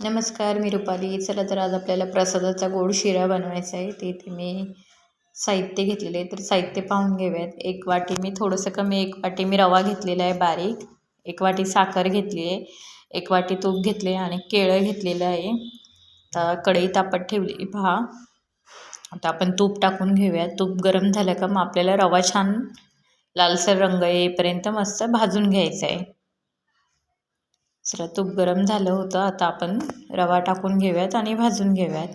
नमस्कार मी रुपाली. चला तर आज आपल्याला प्रसादाचा गोड शिरा बनवायचा आहे. ते इथे मी साहित्य घेतलेले आहे तर साहित्य पाहून घेऊयात. एक वाटी मी थोडंसं कमी एक वाटी मी रवा घेतलेला आहे बारीक. एक वाटी साखर घेतली आहे. एक वाटी तूप घेतले आणि केळं घेतलेलं आहे. आता कढई तापत ठेवली. पहा. आता आपण तूप टाकून घेऊयात. तूप गरम झालं का मग आपल्याला रवा छान लालसर रंग येईपर्यंत मस्त भाजून घ्यायचा आहे. चला तूप गरम झालं होतं. आता आपण रवा टाकून घेऊयात आणि भाजून घेऊयात.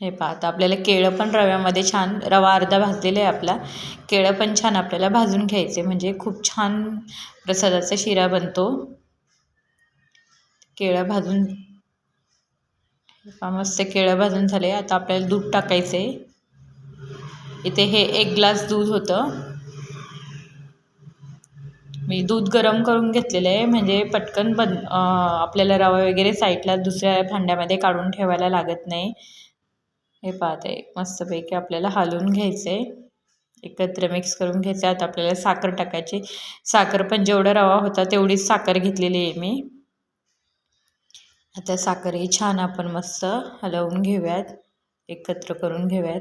हे पहा आता आपल्याला केळं पण रव्यामध्ये छान रवा अर्धा भाजलेला आहे आपला. केळं पण छान आपल्याला भाजून घ्यायचे म्हणजे खूप छान प्रसादाचा शिरा बनतो. केळं भाजून मस्त केळं भाजून झाले आता आपल्याला दूध टाकायचं आहे इथे हे एक ग्लास दूध होतं. मी दूध गरम करून घेतलेलं आहे. म्हणजे पटकन बन आपल्याला रवा वगैरे साईडला दुसऱ्या भांड्यामध्ये काढून ठेवायला लागत नाही. हे पाहते मस्तपैकी आपल्याला हलवून घ्यायचं आहे. एकत्र मिक्स करून घ्यायचं आता आपल्याला साखर टाकायची. साखर पण जेवढा रवा होता तेवढीच साखर घेतलेली आहे मी. आता साखर ही छान आपण मस्त हलवून घेऊयात. एकत्र करून घेऊयात.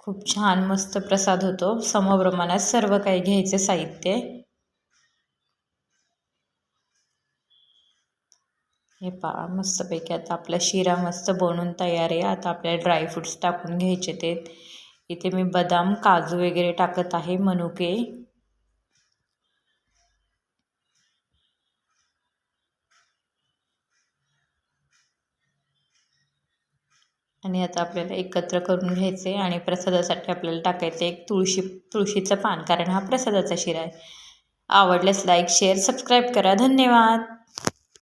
खूप छान मस्त प्रसाद होतो. समप्रमाणात सर्व काही घ्यायचे साहित्य. हे पहा मस्तपैकी आता आपला शिरा मस्त बनवून तयार आहे. आता आपल्याला ड्रायफ्रूट्स टाकून घ्यायचे ते. इथे मी बदाम काजू वगैरे टाकत आहे मनुके. आणि आता आपल्याला एकत्र करून घ्यायचे आणि प्रसादासाठी आपल्याला टाकायचं एक तुळशी तुळशीचं पान कारण हा प्रसादाचा शिरा आहे. आवडल्यास लाईक शेअर सबस्क्राईब करा. धन्यवाद!